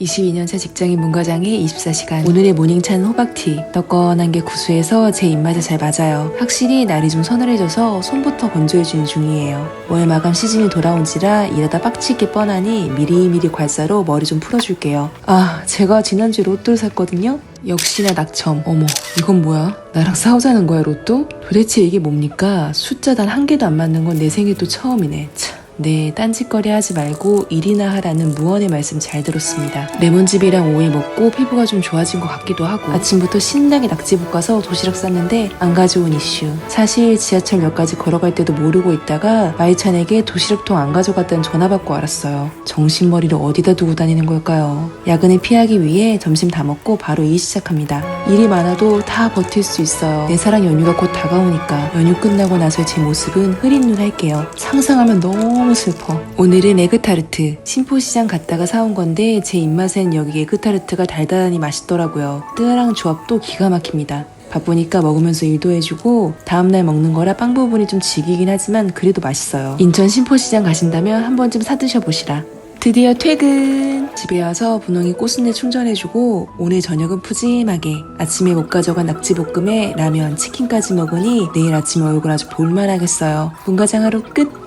22년 차 직장인 문과장의 24시간. 오늘의 모닝차는 호박티. 떡건한 게 구수해서 제 입맛에 잘 맞아요. 확실히 날이 좀 서늘해져서 손부터 건조해지는 중이에요. 월 마감 시즌이 돌아온지라 이러다 빡치게 뻔하니 미리미리 괄사로 머리 좀 풀어줄게요. 아 제가 지난주에 로또를 샀거든요? 역시나 낙첨. 어머 이건 뭐야? 나랑 싸우자는 거야 로또? 도대체 이게 뭡니까? 숫자 단 한 개도 안 맞는 건 내 생애도 처음이네. 참. 네, 딴짓거리 하지 말고 일이나 하라는 무언의 말씀 잘 들었습니다. 레몬즙이랑 오이 먹고 피부가 좀 좋아진 것 같기도 하고 아침부터 신나게 낙지 볶아서 도시락 쌌는데 안 가져온 이슈. 사실 지하철역까지 걸어갈 때도 모르고 있다가 마이찬에게 도시락통 안 가져갔다는 전화 받고 알았어요. 정신머리를 어디다 두고 다니는 걸까요? 야근을 피하기 위해 점심 다 먹고 바로 일 시작합니다. 일이 많아도 다 버틸 수 있어요. 내 사랑 연휴가 곧 다가오니까 연휴 끝나고 나서 제 모습은 흐린 눈 할게요. 상상하면 너무 슬퍼. 오늘은 에그타르트. 신포시장 갔다가 사온 건데 제 입맛엔 여기 에그타르트가 달달하니 맛있더라고요. 뜨아랑 조합도 기가 막힙니다. 바쁘니까 먹으면서 일도 해주고 다음날 먹는 거라 빵 부분이 좀 질기긴 하지만 그래도 맛있어요. 인천 신포시장 가신다면 한 번쯤 사드셔 보시라. 드디어 퇴근! 집에 와서 분홍이 꽃순내 충전해주고 오늘 저녁은 푸짐하게 아침에 못 가져간 낙지볶음에 라면, 치킨까지 먹으니 내일 아침에 얼굴 아주 볼만하겠어요. 문과장 하루 끝!